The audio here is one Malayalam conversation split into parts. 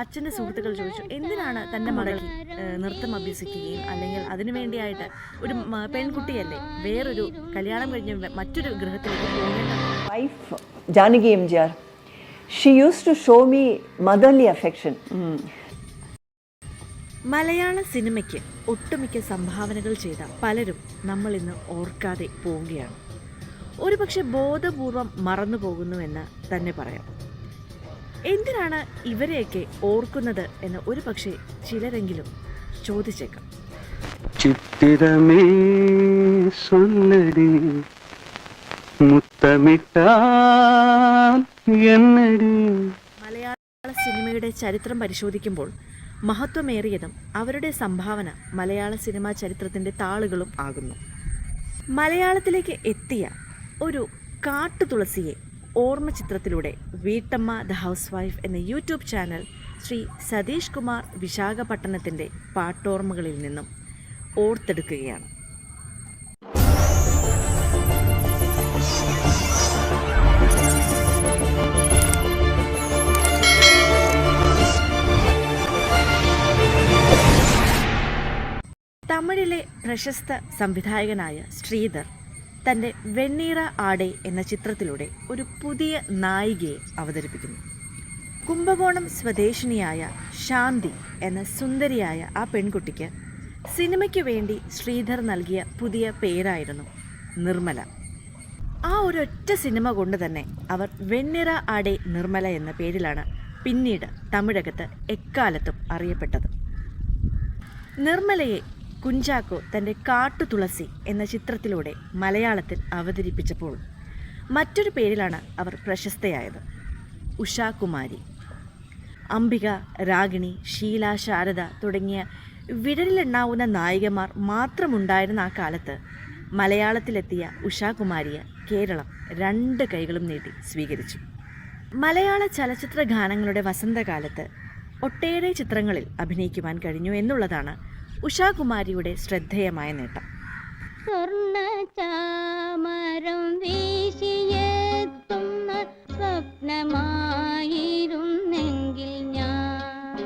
അച്ഛന്റെ സുഹൃത്തുക്കൾ ചോദിച്ചു എന്തിനാണ് തന്റെ മകൾ നൃത്തം അഭ്യസിക്കുകയും അല്ലെങ്കിൽ അതിനു വേണ്ടിയായിട്ട് ഒരു പെൺകുട്ടിയല്ലേ വേറൊരു കല്യാണം കഴിഞ്ഞ മറ്റൊരു ഗൃഹത്തിലേക്ക് wife Janaki M G R she use to show me motherly affection Malayalam സിനിമയ്ക്ക് ഒട്ടുമിക്ക സംഭാവനകൾ ചെയ്ത പലരും നമ്മൾ ഇന്ന് ഓർക്കാതെ പോവുകയാണ്. ഒരുപക്ഷെ ബോധപൂർവം മറന്നു പോകുന്നുവെന്ന് തന്നെ പറയാം. എന്തിനാണ് ഇവരെയൊക്കെ ഓർക്കുന്നത് എന്ന് ഒരു പക്ഷേ ചിലരെങ്കിലും ചോദിച്ചേക്കാം. ചിത്തിരമേ മലയാള സിനിമയുടെ ചരിത്രം പരിശോധിക്കുമ്പോൾ മഹത്വമേറിയതും അവരുടെ സംഭാവന മലയാള സിനിമാ ചരിത്രത്തിന്റെ താളുകളും ആകുന്നു. മലയാളത്തിലേക്ക് എത്തിയ ഒരു കാട്ടുതുളസിയെ ഓർമ്മ ചിത്രത്തിലൂടെ വീട്ടമ്മ ദ ഹൗസ് വൈഫ് എന്ന യൂട്യൂബ് ചാനൽ ശ്രീ സതീഷ് കുമാർ വിശാഖപട്ടണത്തിന്റെ പാട്ടോർമ്മകളിൽ നിന്നും ഓർത്തെടുക്കുകയാണ്. തമിഴിലെ പ്രശസ്ത സംവിധായകനായ ശ്രീധർ തന്റെ വെണ്ണീറ ആടെ എന്ന ചിത്രത്തിലൂടെ ഒരു പുതിയ നായികയെ അവതരിപ്പിക്കുന്നു. കുംഭകോണം സ്വദേശിനിയായ ശാന്തി എന്ന സുന്ദരിയായ ആ പെൺകുട്ടിക്ക് സിനിമയ്ക്ക് വേണ്ടി ശ്രീധർ നൽകിയ പുതിയ പേരായിരുന്നു നിർമ്മല. ആ ഒരൊറ്റ സിനിമ കൊണ്ട് തന്നെ അവർ വെണ്ണിറ ആടെ നിർമ്മല എന്ന പേരിലാണ് പിന്നീട് തമിഴകത്ത് എക്കാലത്തും അറിയപ്പെട്ടത്. നിർമ്മലയെ കുഞ്ചാക്കോ തന്റെ കാട്ടുതുളസി എന്ന ചിത്രത്തിലൂടെ മലയാളത്തിൽ അവതരിപ്പിച്ചപ്പോൾ മറ്റൊരു പേരിലാണ് അവർ പ്രശസ്തയായത്. ഉഷാകുമാരി. അംബിക രാഗിണി ഷീല ശാരദ തുടങ്ങിയ വിരലിലെണ്ണാവുന്ന നായികമാർ മാത്രമുണ്ടായിരുന്ന ആ കാലത്ത് മലയാളത്തിലെത്തിയ ഉഷാകുമാരിയെ കേരളം രണ്ട് കൈകളും നീട്ടി സ്വീകരിച്ചു. മലയാള ചലച്ചിത്ര ഗാനങ്ങളുടെ വസന്തകാലത്ത് ഒട്ടേറെ ചിത്രങ്ങളിൽ അഭിനയിക്കുവാൻ കഴിഞ്ഞു എന്നുള്ളതാണ് ഉഷാകുമാരിയുടെ ശ്രദ്ധേയമായ നേട്ടം. സ്വർണ ചാമരം വീശിയെത്തുന്ന സ്വപ്നമായിരുന്നെങ്കിൽ ഞാൻ.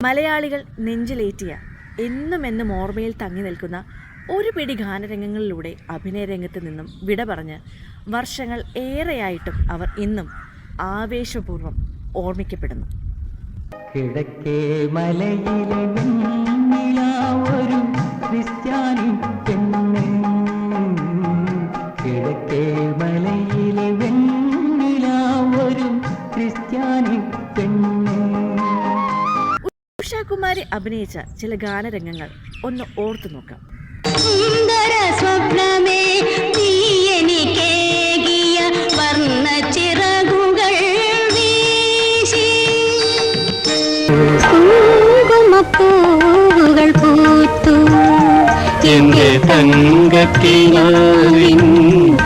മലയാളികൾ നെഞ്ചിലേറ്റിയ എന്നും എന്നും ഓർമ്മയിൽ തങ്ങി നിൽക്കുന്ന ഒരു പിടി ഗാനരംഗങ്ങളിലൂടെ അഭിനയ രംഗത്ത് നിന്നും വിട പറഞ്ഞ് വർഷങ്ങൾ ഏറെയായിട്ടും അവർ ഇന്നും ആവേശപൂർവം ഓർമ്മിക്കപ്പെടുന്നു. കിഴക്കേ മലയിലെ ഒരു ക്രിസ്ത്യാനി പെണ്ണെ. കിഴക്കേ മലയിലെ വെണ്ണില ഒരു ക്രിസ്ത്യാനി പെണ്ണെ. ഉഷാകുമാരി അഭിനയിച്ച ചില ഗാനരംഗങ്ങൾ ഒന്ന് ഓർത്തു നോക്കാം. സുന്ദര സ്വപ്നമേ നീ എനിക്കേകിയ വർണ ചിറകുകൾ വീശി. കുങ്കുമപ്പൂവുകൾ പൂത്തു എന്റെ തങ്കത്തിനാവിൻ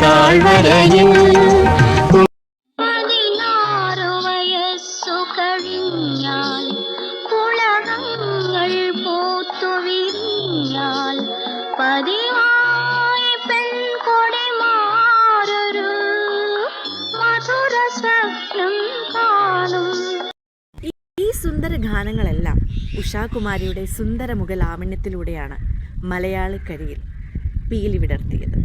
താഴ്വരയിൽ പതിവായി പെൺകൊടി മാറൊരു മധുര സ്വപ്നം കാണും. ഈ സുന്ദര ഗാനങ്ങളെല്ലാം ഉഷാകുമാരിയുടെ സുന്ദരമുഖ ലാവണ്യത്തിലൂടെയാണ് മലയാളിക്കരിയിൽ പീലി വിടർത്തിയത്.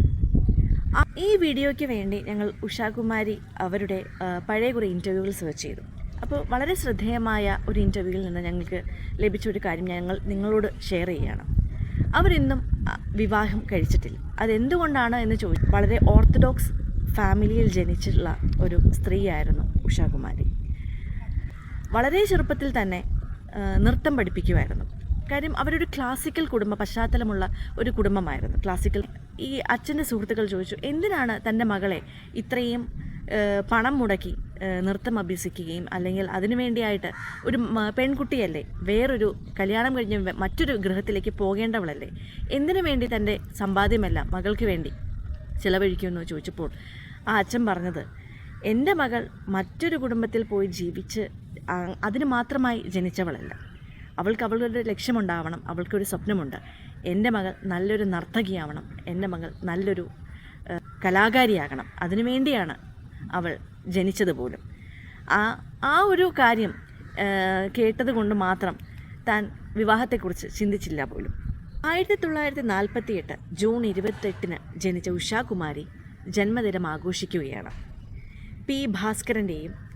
ഈ വീഡിയോയ്ക്ക് വേണ്ടി ഞങ്ങൾ ഉഷാകുമാരി അവരുടെ പഴയ കുറേ ഇന്റർവ്യൂകൾ സെർച്ച് ചെയ്തു. അപ്പോൾ വളരെ ശ്രദ്ധേയമായ ഒരു ഇന്റർവ്യൂവിൽ നിന്ന് ഞങ്ങൾക്ക് ലഭിച്ച ഒരു കാര്യം ഞങ്ങൾ നിങ്ങളോട് ഷെയർ ചെയ്യുകയാണ്. അവരിന്നും വിവാഹം കഴിച്ചിട്ടില്ല. അതെന്തുകൊണ്ടാണ് എന്ന് ചോദിച്ചു വളരെ ഓർത്തഡോക്സ് ഫാമിലിയിൽ ജനിച്ചിട്ടുള്ള ഒരു സ്ത്രീയായിരുന്നു ഉഷാകുമാരി. വളരെ ചെറുപ്പത്തിൽ തന്നെ നൃത്തം പഠിപ്പിക്കുമായിരുന്നു കാര്യം അവരൊരു ക്ലാസിക്കൽ കുടുംബ പശ്ചാത്തലമുള്ള ഒരു കുടുംബമായിരുന്നു. ക്ലാസിക്കൽ ഈ അച്ഛന്റെ സുഹൃത്തുക്കൾ ചോദിച്ചു എന്തിനാണ് തന്റെ മകളെ ഇത്രയും പണം മുടക്കി നൃത്തം അഭ്യസിക്കുകയും അല്ലെങ്കിൽ അതിനു വേണ്ടിയായിട്ട് ഒരു പെൺകുട്ടിയല്ലേ വേറൊരു കല്യാണം കഴിഞ്ഞ് മറ്റൊരു ഗൃഹത്തിലേക്ക് പോകേണ്ടവളല്ലേ എന്തിനു വേണ്ടി തന്റെ സമ്പാദ്യമല്ല മകൾക്ക് വേണ്ടി ചിലവഴിക്കുമെന്ന് ചോദിച്ചപ്പോൾ ആ അച്ഛൻ പറഞ്ഞത് എന്റെ മകൾ മറ്റൊരു കുടുംബത്തിൽ പോയി ജീവിച്ച് അതിന് മാത്രമായി ജനിച്ചവളല്ല. അവൾക്ക് അവളുടെ ലക്ഷ്യമുണ്ടാവണം അവൾക്കൊരു സ്വപ്നമുണ്ട്. എന്റെ മകൾ നല്ലൊരു നർത്തകിയാവണം എന്റെ മകൾ നല്ലൊരു കലാകാരിയാകണം. അതിനു വേണ്ടിയാണ് അവൾ ജനിച്ചത് പോലും. ആ ആ ഒരു കാര്യം കേട്ടതുകൊണ്ട് മാത്രം താൻ വിവാഹത്തെക്കുറിച്ച് ചിന്തിച്ചില്ല പോലും. ആയിരത്തി തൊള്ളായിരത്തി നാൽപ്പത്തിയെട്ട് ജൂൺ ഇരുപത്തെട്ടിന് ജനിച്ച ഉഷാകുമാരി ജന്മദിനം ആഘോഷിക്കുകയാണ്. പി ഭാസ്കരന്റെയും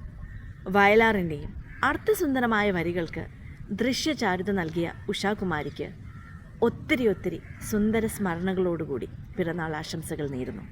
വയലാറിന്റെയും അർത്ഥസുന്ദരമായ വരികൾക്ക് ദൃശ്യചാരുത നൽകിയ ഉഷാകുമാരിക്ക് ഒത്തിരി ഒത്തിരി സുന്ദര സ്മരണകളോടുകൂടി പിറന്നാൾ ആശംസകൾ നേരുന്നു.